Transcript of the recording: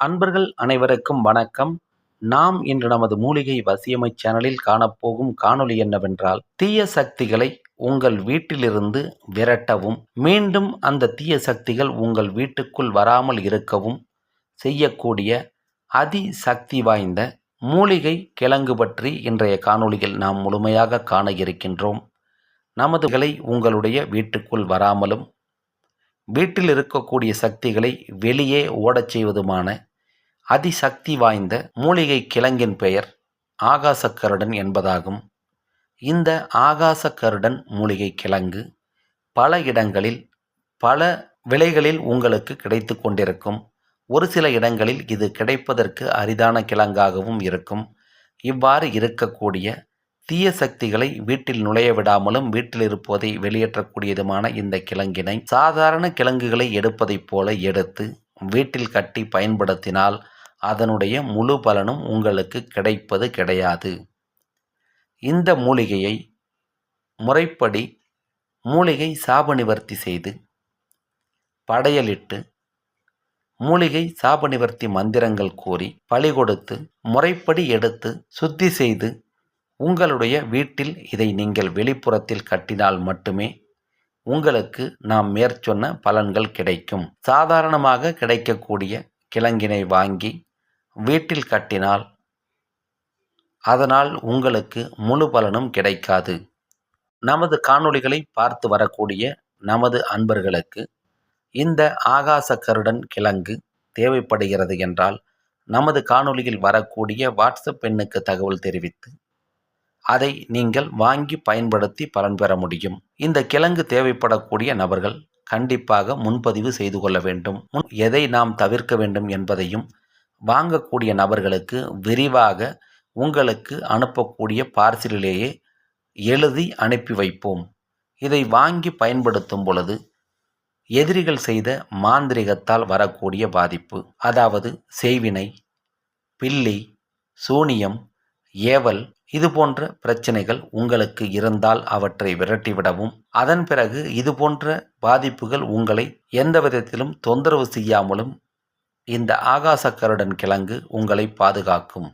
அன்பர்கள் அனைவருக்கும் வணக்கம். நாம் இன்று நமது மூலிகை வசியமை சேனலில் காணப்போகும் காணொளி என்னவென்றால் தீய சக்திகளை உங்கள் வீட்டிலிருந்து விரட்டவும் மீண்டும் அந்த தீய சக்திகள் உங்கள் வீட்டுக்குள் வராமல் இருக்கவும் செய்யக்கூடிய அதி சக்தி வாய்ந்த மூலிகை கிழங்கு பற்றி இன்றைய காணொளியில் நாம் முழுமையாக காண இருக்கின்றோம். நமதுகளை உங்களுடைய வீட்டுக்குள் வராமலும் வீட்டில் இருக்கக்கூடிய சக்திகளை வெளியே ஓடச் செய்வதுமான அதிசக்தி வாய்ந்த மூலிகை கிழங்கின் பெயர் ஆகாசக்கருடன் என்பதாகும். இந்த ஆகாசக்கருடன் மூலிகை கிழங்கு பல இடங்களில் பல விலைகளில் உங்களுக்கு கிடைத்து கொண்டிருக்கும். ஒரு சில இடங்களில் இது கிடைப்பதற்கு அரிதான கிழங்காகவும் இருக்கும். இவ்வாறு இருக்கக்கூடிய தீய சக்திகளை வீட்டில் நுழைய விடாமலும் வீட்டில் இருப்பதை வெளியேற்றக்கூடியதுமான இந்த கிழங்கினை சாதாரண கிழங்குகளை எடுப்பதைப் போல எடுத்து வீட்டில் கட்டி பயன்படுத்தினால் அதனுடைய முழு பலனும் உங்களுக்கு கிடைப்பது கிடையாது. இந்த மூலிகையை முறைப்படி மூலிகை சாப நிவர்த்தி செய்து படையலிட்டு மூலிகை சாப நிவர்த்தி மந்திரங்கள் கூறி பழி கொடுத்து முறைப்படி எடுத்து சுத்தி செய்து உங்களுடைய வீட்டில் இதை நீங்கள் வெளிப்புறத்தில் கட்டினால் மட்டுமே உங்களுக்கு நாம் மேற்சொன்ன பலன்கள் கிடைக்கும். சாதாரணமாக கிடைக்கக்கூடிய கிழங்கினை வாங்கி வீட்டில் கட்டினால் அதனால் உங்களுக்கு முழு பலனும் கிடைக்காது. நமது காணொளிகளை பார்த்து வரக்கூடிய நமது அன்பர்களுக்கு இந்த ஆகாச கருடன் கிழங்கு தேவைப்படுகிறது என்றால் நமது காணொளியில் வரக்கூடிய வாட்ஸ்அப் எண்ணுக்கு தகவல் தெரிவித்து அதை நீங்கள் வாங்கி பயன்படுத்தி பலன் பெற முடியும். இந்த கிழங்கு தேவைப்படக்கூடிய நபர்கள் கண்டிப்பாக முன்பதிவு செய்து கொள்ள வேண்டும். முன் எதை நாம் தவிர்க்க வேண்டும் என்பதையும் வாங்கக்கூடிய நபர்களுக்கு விரிவாக உங்களுக்கு அனுப்பக்கூடிய பார்சலிலேயே எழுதி அனுப்பி வைப்போம். இதை வாங்கி பயன்படுத்தும் பொழுது எதிரிகள் செய்த மாந்திரிகத்தால் வரக்கூடிய பாதிப்பு. அதாவது செய்வினை பில்லி சூனியம் ஏவல் இது போன்ற பிரச்சனைகள் உங்களுக்கு இருந்தால் அவற்றை விரட்டிவிடவும் அதன் பிறகு இது போன்ற பாதிப்புகள் உங்களை எந்த விதத்திலும் தொந்தரவு செய்யாமலும் இந்த ஆகாசக்கருடன் கிழங்கு உங்களை பாதுகாக்கும்.